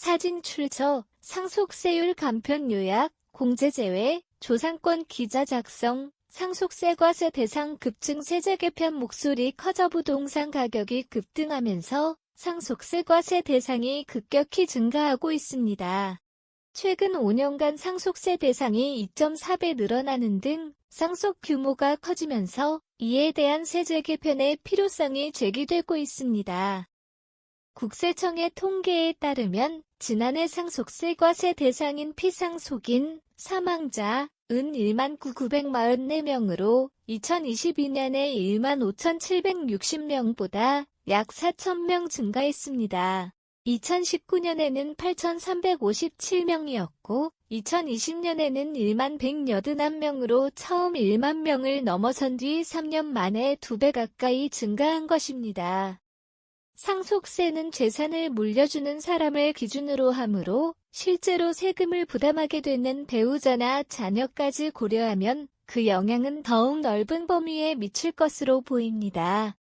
사진 출처, 상속세율 간편 요약, 공제 제외, 조상권 기자 작성, 상속세 과세 대상 급증 세제 개편 목소리 커져 부동산 가격이 급등하면서 상속세 과세 대상이 급격히 증가하고 있습니다. 최근 5년간 상속세 대상이 2.4배 늘어나는 등 상속 규모가 커지면서 이에 대한 세제 개편의 필요성이 제기되고 있습니다. 국세청의 통계에 따르면 지난해 상속세과세 대상인 피상속인 사망자 은 1만 9,944명으로 2022년에 1만 5,760명보다 약 4,000명 증가했습니다. 2019년에는 8,357명이었고 2020년에는 1만 181명으로 처음 1만 명을 넘어선 뒤 3년 만에 2배 가까이 증가한 것입니다. 상속세는 재산을 물려주는 사람을 기준으로 하므로 실제로 세금을 부담하게 되는 배우자나 자녀까지 고려하면 그 영향은 더욱 넓은 범위에 미칠 것으로 보입니다.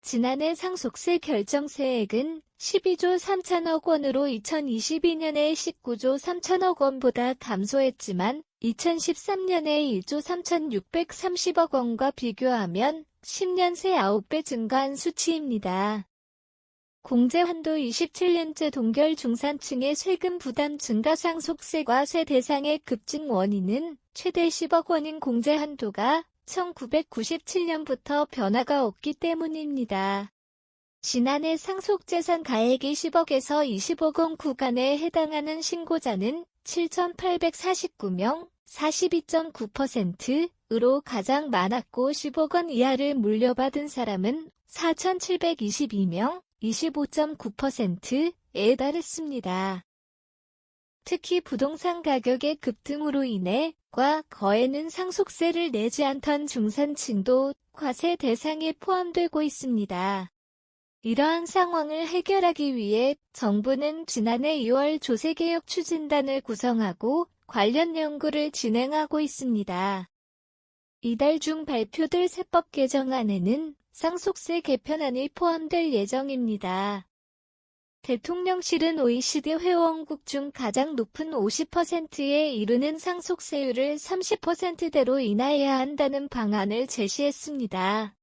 지난해 상속세 결정세액은 12조 3천억 원으로 2022년에 19조 3천억 원보다 감소했지만 2013년에 1조 3,630억 원과 비교하면 10년 새 9배 증가한 수치입니다. 공제환도 27년째 동결 중산층의 세금 부담 증가 상속세과 세 대상의 급증 원인은 최대 10억 원인 공제한도가 1997년부터 변화가 없기 때문입니다. 지난해 상속재산 가액이 10억에서 20억 원 구간에 해당하는 신고자는 7,849명, 42.9%으로 가장 많았고 10억 원 이하를 물려받은 사람은 4,722명, 25.9%에 달했습니다. 특히 부동산 가격의 급등으로 인해 과 거에는 상속세를 내지 않던 중산층도 과세 대상에 포함되고 있습니다. 이러한 상황을 해결하기 위해 정부는 지난해 2월 조세개혁 추진단을 구성하고 관련 연구를 진행하고 있습니다. 이달 중 발표될 세법 개정안에는 상속세 개편안이 포함될 예정입니다. 대통령실은 OECD 회원국 중 가장 높은 50%에 이르는 상속세율을 30%대로 인하해야 한다는 방안을 제시했습니다.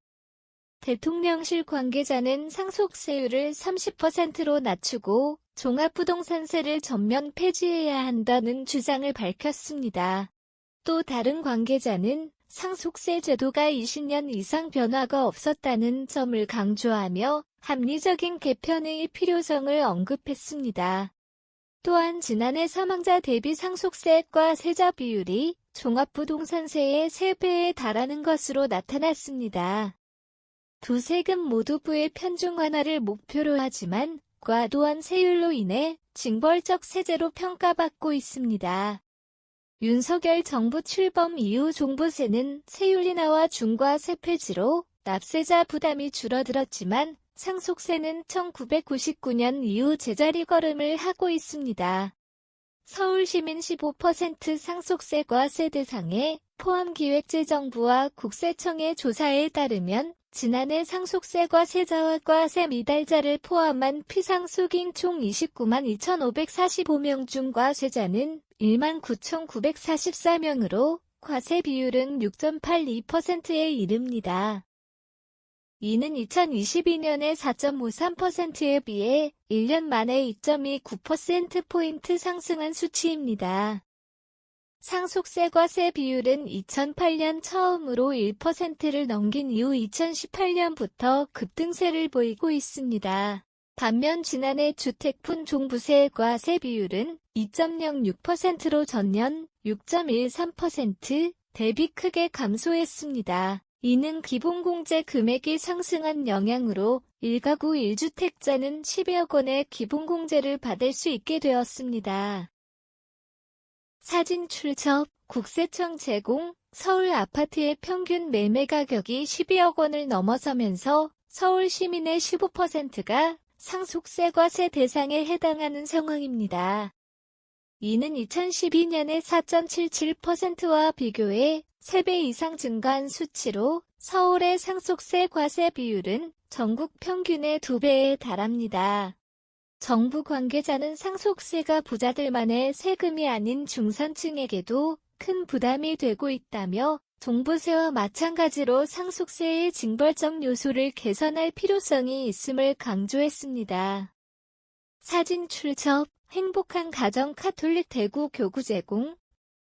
대통령실 관계자는 상속세율을 30%로 낮추고 종합부동산세를 전면 폐지해야 한다는 주장을 밝혔습니다. 또 다른 관계자는 상속세 제도가 20년 이상 변화가 없었다는 점을 강조하며 합리적인 개편의 필요성을 언급했습니다. 또한 지난해 사망자 대비 상속세과 세자 비율이 종합부동산세의 3배에 달하는 것으로 나타났습니다. 두 세금 모두부의 편중 완화를 목표로 하지만 과도한 세율로 인해 징벌적 세제로 평가받고 있습니다. 윤석열 정부 출범 이후 종부세는 세율 인하와 중과 세 폐지로 납세자 부담이 줄어들었지만 상속세는 1999년 이후 제자리 걸음을 하고 있습니다. 서울시민 15% 상속세과 세 대상에 포함기획재정부와 국세청의 조사에 따르면 지난해 상속세과 세자와 과세 미달자를 포함한 피상속인 총 29만 2,545명 중 과세자는 1만 9,944명으로 과세 비율은 6.82%에 이릅니다. 이는 2022년의 4.53%에 비해 1년 만에 2.29%포인트 상승한 수치입니다. 상속세과 세 비율은 2008년 처음으로 1%를 넘긴 이후 2018년부터 급등세를 보이고 있습니다. 반면 지난해 주택분 종부세 과 세 비율은 2.06%로 전년 6.13% 대비 크게 감소했습니다. 이는 기본공제 금액이 상승한 영향으로 1가구 1주택자는 10여억 원의 기본공제를 받을 수 있게 되었습니다. 사진 출처 국세청 제공 서울 아파트의 평균 매매 가격이 12억 원을 넘어서면서 서울 시민의 15%가 상속세과세 대상에 해당하는 상황입니다. 이는 2012년의 4.77%와 비교해 3배 이상 증가한 수치로 서울의 상속세 과세 비율은 전국 평균의 2배에 달합니다. 정부 관계자는 상속세가 부자들만의 세금이 아닌 중산층에게도 큰 부담이 되고 있다며 종부세와 마찬가지로 상속세의 징벌적 요소를 개선할 필요성이 있음을 강조했습니다. 사진 출처 행복한 가정 카톨릭 대구 교구 제공